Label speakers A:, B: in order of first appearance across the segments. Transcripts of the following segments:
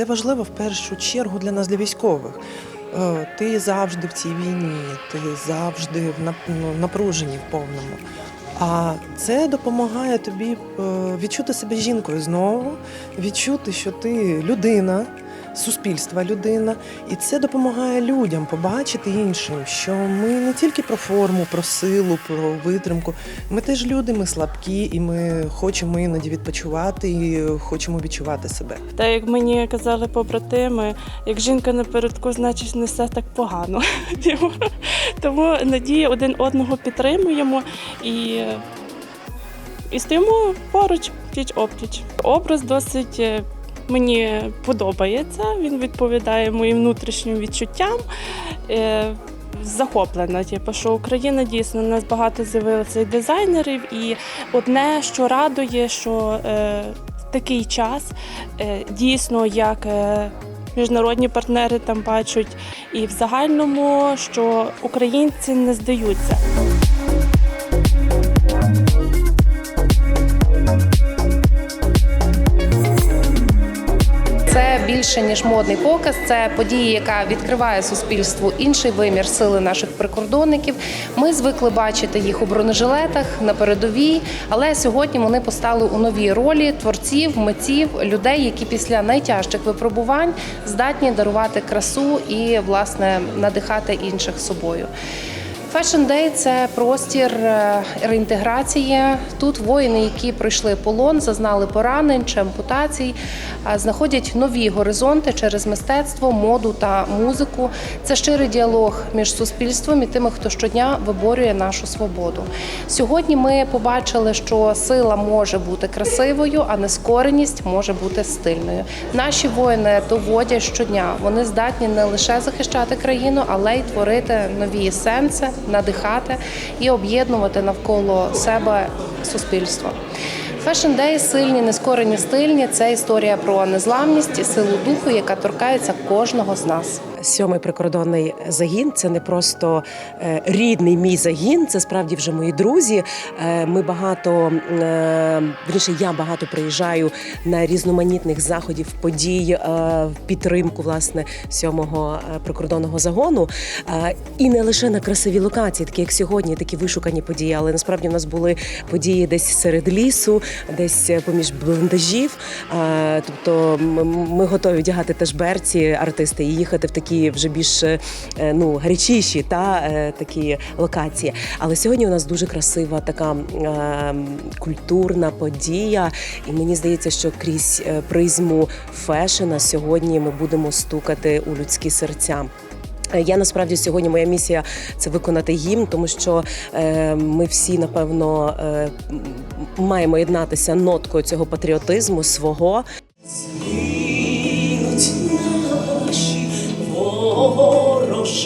A: це важливо в першу чергу для нас, для військових. Е, Ти завжди в цій війні, ти завжди в ну, напруженні в повному. А це допомагає тобі е, відчути себе жінкою знову, відчути, що ти людина, суспільства людина, і це допомагає людям побачити іншим, що ми не тільки про форму, про силу, про витримку. Ми теж люди, ми слабкі, і ми хочемо іноді відпочивати і хочемо відчувати себе.
B: Та як мені казали побратими, як жінка напередку, значить не все так погано. Тому надії один одного підтримуємо і, і стоїмо поруч, пліч опліч. Образ досить е, мені подобається. Він відповідає моїм внутрішнім відчуттям. Е, Захоплена, типу, що Україна дійсно у нас багато з'явилося дизайнерів, і одне, що радує, що е, в такий час е, дійсно як е, міжнародні партнери там бачать, і в загальному, що українці не здаються.
C: Це більше ніж модний показ. Це подія, яка відкриває суспільству інший вимір сили наших прикордонників. Ми звикли бачити їх у бронежилетах на передовій, але сьогодні вони постали у новій ролі творців, митців, людей, які після найтяжчих випробувань здатні дарувати красу і власне надихати інших собою. Fashion Day – це простір е, реінтеграції. Тут воїни, які пройшли полон, зазнали поранень чи ампутацій, знаходять нові горизонти через мистецтво, моду та музику. Це щирий діалог між суспільством і тими, хто щодня виборює нашу свободу. Сьогодні ми побачили, що сила може бути красивою, а нескореність може бути стильною. Наші воїни доводять щодня. Вони здатні не лише захищати країну, але й творити нові сенси, надихати і об'єднувати навколо себе суспільство. Fashion Day сильні, нескорені, стильні це історія про незламність і силу духу, яка торкається кожного з нас.
D: Сьомий прикордонний загін це не просто е, рідний мій загін, це справді вже мої друзі. Е, Ми багато е, вірніше, я багато приїжджаю на різноманітних заходів, подій е, в підтримку власне сьомого е, прикордонного загону. Е, І не лише на красиві локації, такі як сьогодні, такі вишукані події, але насправді в нас були події десь серед лісу, десь поміж бліндажів. Е, Тобто ми готові вдягати теж берці, артисти, і їхати в такі вже більш е, ну гарячіші та е, такі локації. Але сьогодні у нас дуже красива така е, культурна подія, і мені здається, що крізь призму фешена сьогодні ми будемо стукати у людські серця. Я насправді сьогодні моя місія це виконати гімн, тому що е, ми всі напевно е, маємо єднатися ноткою цього патріотизму свого.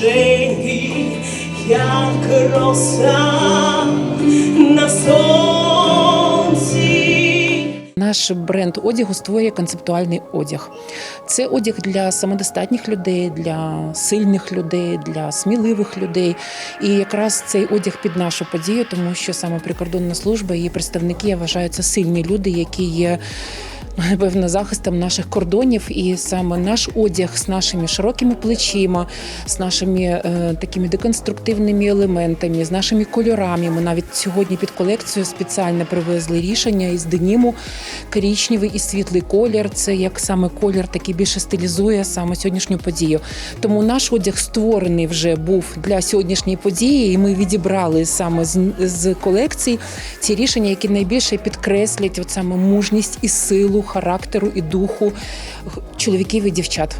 E: Вороженьки, як роса на сонці.
F: Наш бренд одягу створює концептуальний одяг. Це одяг для самодостатніх людей, для сильних людей, для сміливих людей. І якраз цей одяг під нашу подію, тому що саме прикордонна служба і її представники я вважаю, це сильні люди, які є. Напевно, захистом наших кордонів, і саме наш одяг з нашими широкими плечима, з нашими е, такими деконструктивними елементами, з нашими кольорами. Ми навіть сьогодні під колекцію спеціально привезли рішення із деніму коричневий і світлий колір. Це як саме колір такий більше стилізує саме сьогоднішню подію. Тому наш одяг створений вже був для сьогоднішньої події, і ми відібрали саме з, з колекцій ці рішення, які найбільше підкреслять от саме мужність і силу характеру і духу чоловіків і дівчат.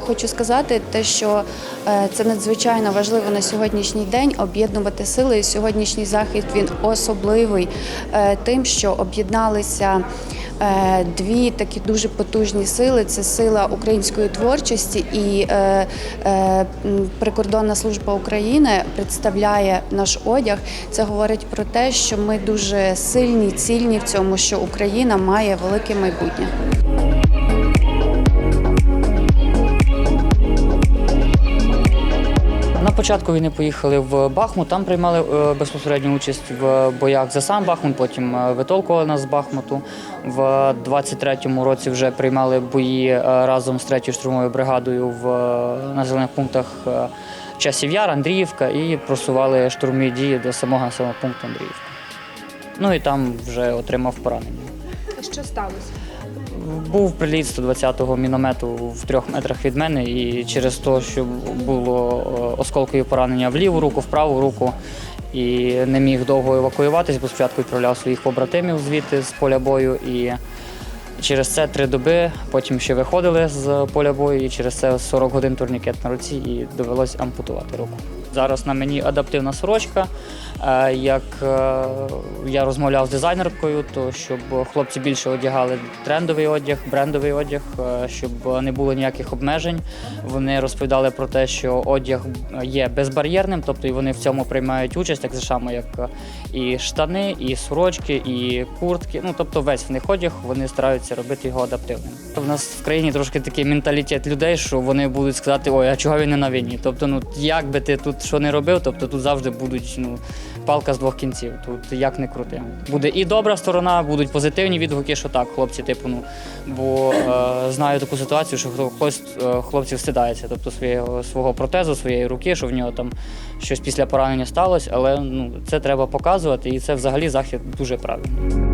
G: Хочу сказати те, що е, це надзвичайно важливо на сьогоднішній день об'єднувати сили. Сьогоднішній захід він особливий е, тим, що об'єдналися. е, Дві такі дуже потужні сили це сила української творчості і прикордонна служба України представляє наш одяг. Це говорить про те, що ми дуже сильні, цільні в цьому, що Україна має велике майбутнє.
H: На початку війни поїхали в Бахмут, там приймали е, безпосередню участь в боях за сам Бахмут, потім е, витолкували нас з Бахмуту. В 23-му році вже приймали бої е, разом з 3-ю штурмовою бригадою в населених пунктах Часів Яр, Андріївка і просували штурмові дії до самого населеного пункту Андріївка. Ну і там вже отримав поранення.
I: Що сталося?
H: Був приліт 120-го міномету в трьох метрах від мене, і через те, що було е, осколкові поранення в ліву руку, в праву руку, і не міг довго евакуюватись, бо спочатку відправляв своїх побратимів звідти з поля бою. І через це три доби, потім ще виходили з поля бою, і через це 40 годин турнікет на руці, і довелось ампутувати руку. Зараз на мені адаптивна сорочка. Е, Як е, я розмовляв з дизайнеркою, то щоб хлопці більше одягали трендовий одяг, брендовий одяг, е, щоб не було ніяких обмежень. Вони розповідали про те, що одяг є безбар'єрним, тобто і вони в цьому приймають участь, так само, як і штани, і сорочки, і куртки. Ну тобто весь в них одяг, вони стараються робити його адаптивним. У нас в країні трошки такий менталітет людей, що вони будуть сказати, ой, а чого він не на війні? Тобто, ну як би ти тут що не робив, тобто тут завжди будуть ну, палка з двох кінців. Тут як не крути. Буде і добра сторона, будуть позитивні відгуки, що так, хлопці, типу, ну бо е, знаю таку ситуацію, що хто- хтось е, хлопців стидається, тобто свого, свого протезу, своєї руки, що в нього там щось після поранення сталося, але ну це треба показувати, і це взагалі захід дуже правильний.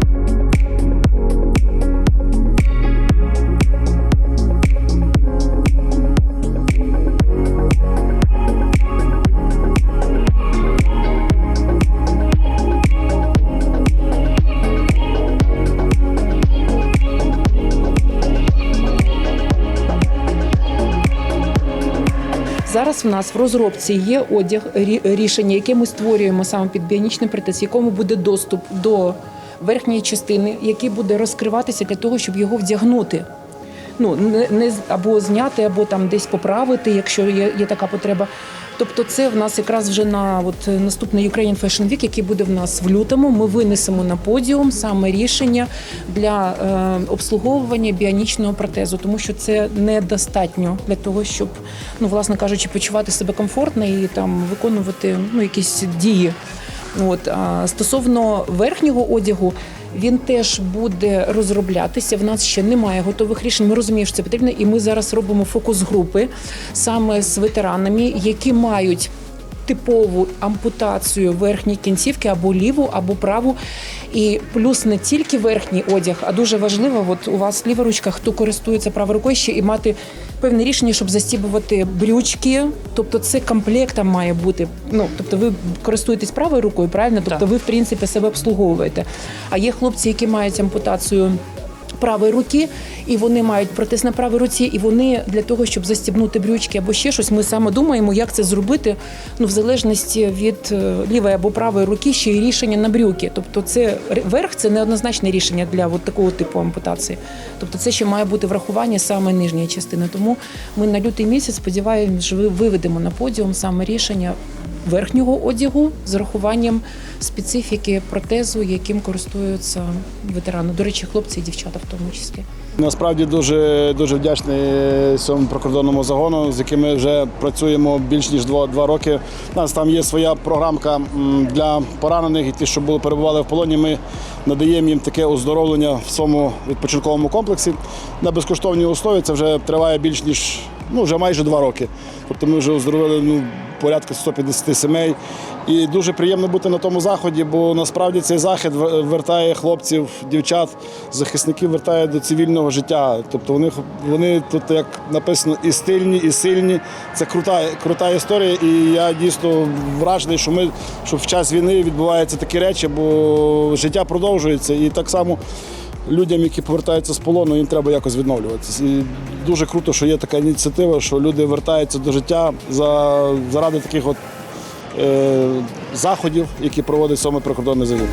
F: Зараз в нас в розробці є одяг рі- рішення, яке ми створюємо саме під біонічний протез, якому буде доступ до верхньої частини, який буде розкриватися для того, щоб його вдягнути. Ну не, не або зняти, або там десь поправити, якщо є, є така потреба. Тобто, це в нас якраз вже на от наступний Ukraine Fashion Week, який буде в нас в лютому. Ми винесемо на подіум саме рішення для е, обслуговування біонічного протезу, тому що це недостатньо для того, щоб, ну власне кажучи, почувати себе комфортно і там виконувати ну якісь дії. От а стосовно верхнього одягу, він теж буде розроблятися. В нас ще немає готових рішень. Ми розуміємо, що це потрібно, і ми зараз робимо фокус групи саме з ветеранами, які мають. Типову ампутацію верхньої кінцівки або ліву, або праву. І плюс не тільки верхній одяг, а дуже важливо, от у вас ліва ручка, хто користується правою рукою, ще і мати певне рішення, щоб застібувати брючки. Тобто це комплектом має бути. Ну тобто, ви користуєтесь правою рукою, правильно? Тобто, ви в принципі себе обслуговуєте. А є хлопці, які мають ампутацію. Правої руки, і вони мають протез на правій руці, і вони для того, щоб застібнути брючки або ще щось, ми саме думаємо, як це зробити. Ну, в залежності від е, лівої або правої руки, ще й рішення на брюки. Тобто, це верх це неоднозначне рішення для от такого типу ампутації. Тобто, це ще має бути врахування саме нижньої частини. Тому ми на лютий місяць сподіваємось, що ви виведемо на подіум саме рішення верхнього одягу з урахуванням специфіки протезу, яким користуються ветерани. До речі, хлопці і дівчата в тому числі.
J: Насправді дуже дуже вдячний цьому прикордонному загону, з яким ми вже працюємо більш ніж два, два роки. У нас там є своя програмка для поранених і ті, що були перебували в полоні. Ми надаємо їм таке оздоровлення в своєму відпочинковому комплексі на безкоштовній основі. Це вже триває більш ніж ну вже майже два роки. Тобто ми вже оздоровили ну порядка 150 сімей. І дуже приємно бути на тому заході, бо насправді цей захід вертає хлопців, дівчат, захисників вертає до цивільного життя. Тобто вони, вони тут, як написано, і стильні, і сильні. Це крута, крута історія. І я дійсно вражений, що ми що в час війни відбуваються такі речі, бо життя продовжується. І так само людям, які повертаються з полону, їм треба якось відновлюватися. І дуже круто, що є така ініціатива, що люди вертаються до життя за, заради таких от, е, заходів, які проводить саме прикордонний загін.